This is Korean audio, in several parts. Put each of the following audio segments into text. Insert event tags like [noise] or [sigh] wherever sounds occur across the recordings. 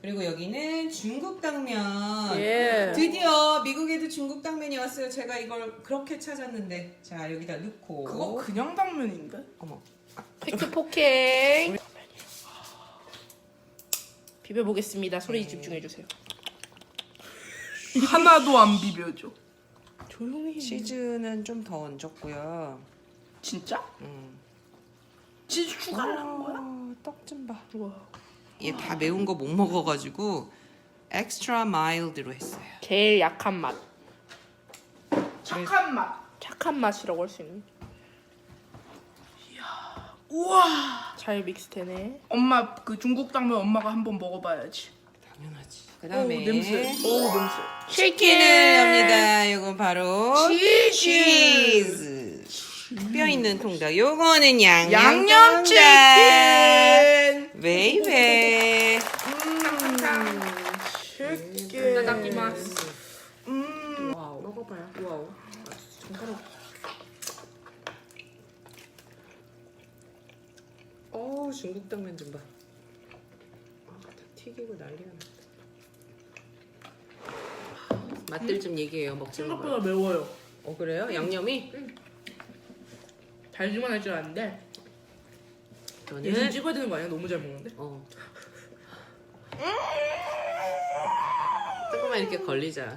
그리고 여기는 중국 당면. 예. 드디어 미국에도 중국 당면이 왔어요. 제가 이걸 그렇게 찾았는데 자 여기다 넣고 그거 그냥 당면인데? 어머 팩트 포케. 비벼보겠습니다. 소리 집중해주세요. 하나도 안 비벼줘. 조용히. 치즈는 좀 더 얹었고요. 진짜? 음. 치즈 추가를 한 거야? 떡 좀 봐. 우와. 얘다 매운 거 못 먹어가지고 엑스트라 마일드로 했어요. 제일 약한 맛. 착한 맛. 착한 맛이라고 할 수 있는. 우와. 잘 믹스되네. 엄마 그 중국 당면 엄마가 한번 먹어봐야지. 당연하지. 오 그다음에 냄새. 오 냄새. 치킨을 합니다. 이건 바로 치즈. 뼈 있는 통닭. 요거는 양념 양념치킨. 통닭. 베이베. 치킨. 이타다키마스. 음. 와우. 먹어봐요. 와우. 정가로. 어 중국 당면 좀 봐. 아, 다 튀기고 난리가 났다. 맛들 좀 얘기해요. 먹지 마. 생각보다 매워요. 어 그래요? 양념이? 달기만 할줄 알았는데 저는 예술 찍어야 되는 거 아니야? 너무 잘 먹는데? 어. 조금만 이렇게 걸리자.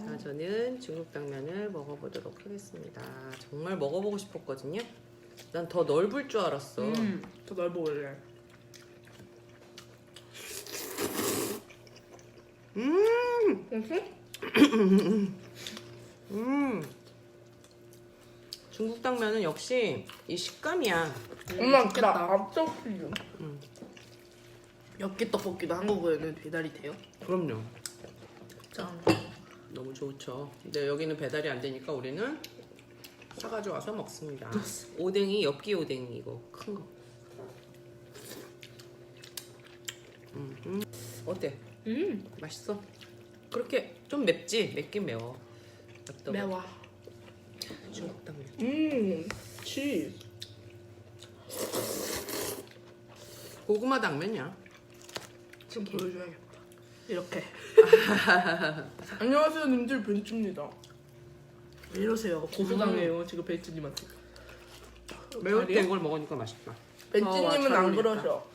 자, 저는 중국 당면을 먹어보도록 하겠습니다. 정말 먹어보고 싶었거든요. 난 더 넓을 줄 알았어. 음, 더 넓어 원래. 음. [clears throat] 중국 당면은 역시 이 식감이야. 엄마 좋겠다. 나 앞접시 좀. 엽기 떡볶이도 한국에는 배달이 돼요? 그럼요. 짱. 너무 좋죠. 근데 여기는 배달이 안 되니까 우리는 사가지고 와서 먹습니다. [laughs] 오뎅이 엽기 오뎅이고 큰 거. 음, 음. 어때? 음, 맛있어? 그렇게 좀 맵지? 맵긴 매워. 맵도 매워. 중국 당면. 음. 치즈. 고구마 당면이야. 좀 보여줘야겠다. 이렇게. [laughs] 안녕하세요, 님들 벤츠입니다. 왜 이러세요? 고소당해요. 지금. 매울 때 잘해요? 이걸 먹으니까 맛있다. 벤츠님은 잘 안. 그러셔.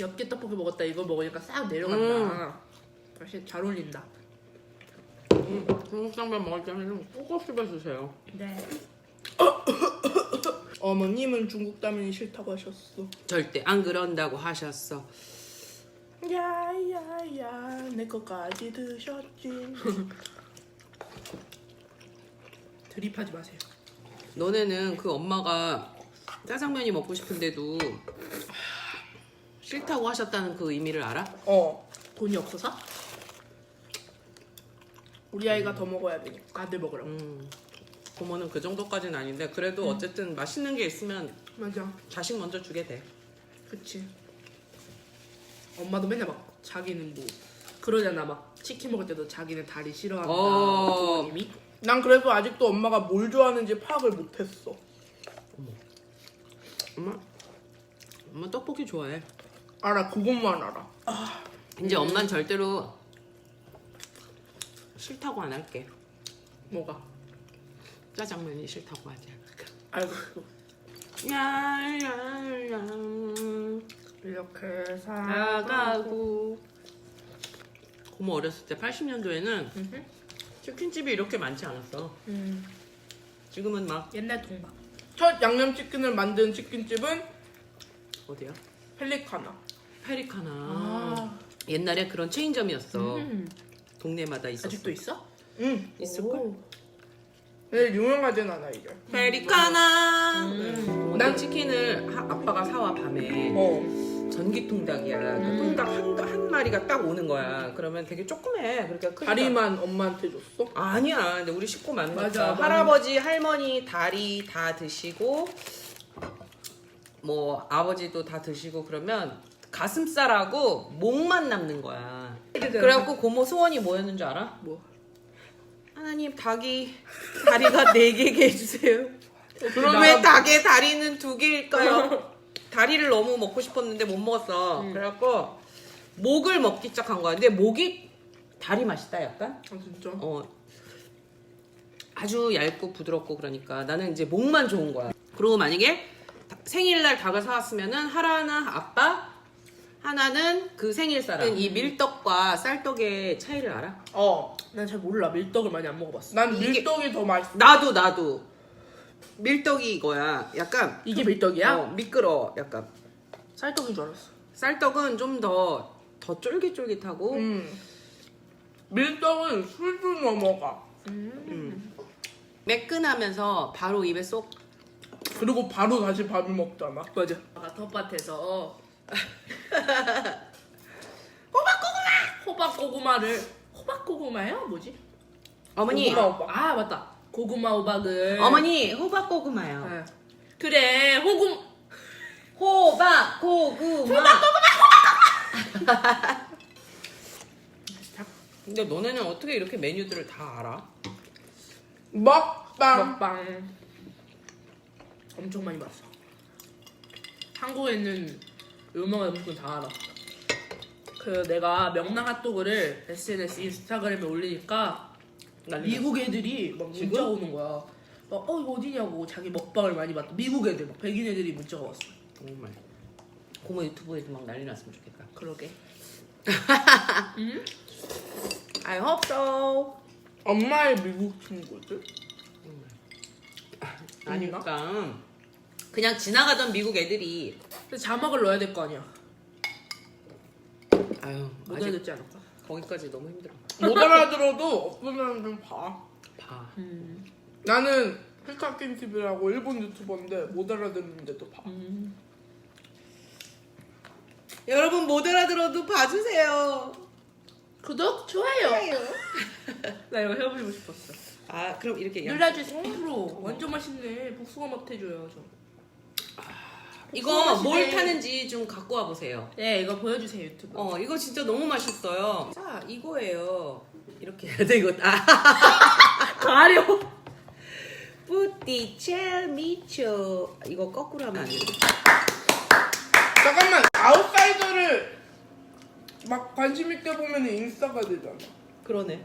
엽기 떡볶이 먹었다 이거 먹으니까 싹 내려간다. 다시 잘 어울린다. 음, 중국 당면 먹을 때는 꼭 씹어주세요. 네. 어머님은 중국 라면이 싫다고 하셨어. 절대 안 그런다고 하셨어. 야야야 내 것까지 드셨지. [laughs] 드립하지 마세요. 너네는 그 엄마가 짜장면이 먹고 싶은데도 싫다고 하셨다는 그 의미를 알아? 어. 돈이 없어서? 우리 아이가 더 먹어야 되니까. 아들 먹으라고. 음, 부모는 그 정도까지는 아닌데 그래도 어쨌든 맛있는 게 있으면 맞아. 자식 먼저 주게 돼. 그치. 엄마도 맨날 막 자기는 뭐 그러잖아 막 치킨 먹을 때도 자기는 다리 싫어한다. 어. 부모님이. 난 그래서 아직도 엄마가 뭘 좋아하는지 파악을 못했어. 엄마, 엄마 떡볶이 좋아해. 알아, 그것만 알아. 이제 엄마는 절대로 싫다고 안 할게. 뭐가? 짜장면이 싫다고 하지 않을까. 아이고. 야야야 이렇게 사. 나가고 고모 어렸을 때 80년도에는 치킨집이 이렇게 많지 않았어. 음. 지금은 막 옛날 동막. 첫 양념치킨을 만든 치킨집은 어디야? 펠리카나. 페리카나. 아. 옛날에 그런 체인점이었어. 음. 동네마다 있었어. 아직도 있어? 응. 있을걸? 오. 근데 유명하진 않아, 이게. 페리카나. 음. 난 치킨을 하- 아빠가 사와 밤에 어. 전기통 닭이야. 그 음. 통닭 한, 한 마리가 딱 오는 거야. 그러면 되게 조그매. 그러니까 크지가 다리만 엄마한테 줬어? 아니야. 근데 우리 식구 많으니까 맞아, 맞아. 할아버지, 할머니 다리 다 드시고 뭐 아버지도 다 드시고 그러면 가슴살하고 목만 남는 거야. 그래갖고 고모 소원이 뭐였는 줄 알아? 뭐? 하나님 닭이 다리가 네 개게 해주세요. 그럼 나- 왜 닭의 다리는 두 개일까요? [laughs] 다리를 너무 먹고 싶었는데 못 먹었어. 음. 그래갖고 목을 먹기 시작한 거야. 근데 목이 다리 맛있다 약간. 아 진짜? 어 아주 얇고 부드럽고 그러니까 나는 이제 목만 좋은 거야. 그리고 만약에 다- 생일날 닭을 사왔으면은 하나는 아빠, 하나는 그 생일 사람. 이 밀떡과 쌀떡의 차이를 알아? 어. 난 잘 몰라. 밀떡을 많이 안 먹어봤어. 난 이게- 밀떡이 더 맛있어. 나도 나도 밀떡이 이거야. 약간 이게 밀떡이야? 어, 미끄러. 약간 쌀떡인 줄 알았어. 쌀떡은 좀 더 더 쫄깃쫄깃하고 음. 밀떡은 술술 넘어가. 매끈하면서 바로 입에 쏙. 그리고 바로 다시 밥을 먹잖아. 맞아. 아까 텃밭에서 [laughs] [laughs] 호박고구마! 호박고구마를 호박고구마요? 뭐지? 어머니, 고구마 호박. 아 맞다. 고구마 호박을 어머니 호박 고구마요. 네. 그래 호구 호박 고구마. [laughs] 근데 너네는 어떻게 이렇게 메뉴들을 다 알아? 먹방. 먹방 엄청 많이 봤어. 한국에 있는 유명한 음식은 다 알아. 그 내가 명랑 핫도그를 SNS 인스타그램에 올리니까 난리 미국 애들이 막 문자 지금? 오는 거야. 막 어 이거 어디냐고 자기 먹방을 많이 봤다. 미국 애들 막 백인 애들이 문자가 왔어. 정말. 고모 유튜브에도 막 난리 났으면 좋겠다. 그러게. [laughs] I hope so. 엄마의 미국 친구들. 아니까 그냥 지나가던 미국 애들이 근데 자막을 넣어야 될 거 아니야. 아유 못 아직 알아듣지 않을까? 거기까지 너무 힘들어. 못 알아들어도 없으면 좀 봐. 봐. 음. 나는 필카킨 TV라고 일본 유튜버인데 못 알아듣는데도 봐. 음. 여러분 못 알아들어도 봐주세요. 구독 좋아요. [laughs] 나 이거 해보고 싶었어. 아 그럼 이렇게 양- 눌러주세요. 프로 완전 맛있네. 복숭아 맛 해줘요 저. 이거 뭘. 타는지 좀 갖고 와 보세요. 네 이거 보여주세요 유튜브. 어 이거 진짜 너무 맛있어요. 자 이거예요. 이렇게 해야 돼 이거. 아 [laughs] 가려. 뿌띠첼 미초 이거 거꾸로 하면 안 돼. 잠깐만 아웃사이더를 막 관심 있게 보면 인싸가 되잖아. 그러네.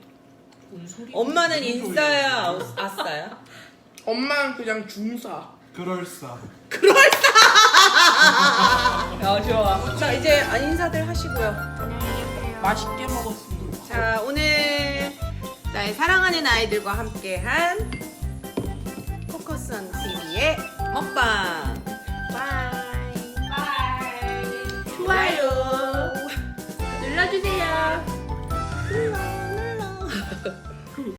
뭔 소리? 엄마는 인싸야 아우- 아싸야? 엄마는 그냥 중사. 그럴싸. 아 좋아. 자 이제 인사들 하시고요. 맛있게 먹었습니다. 자 오늘 나의 사랑하는 아이들과 함께한 코커스온 TV의 먹방. 바이. 바이. 좋아요. 눌러주세요. 눌러.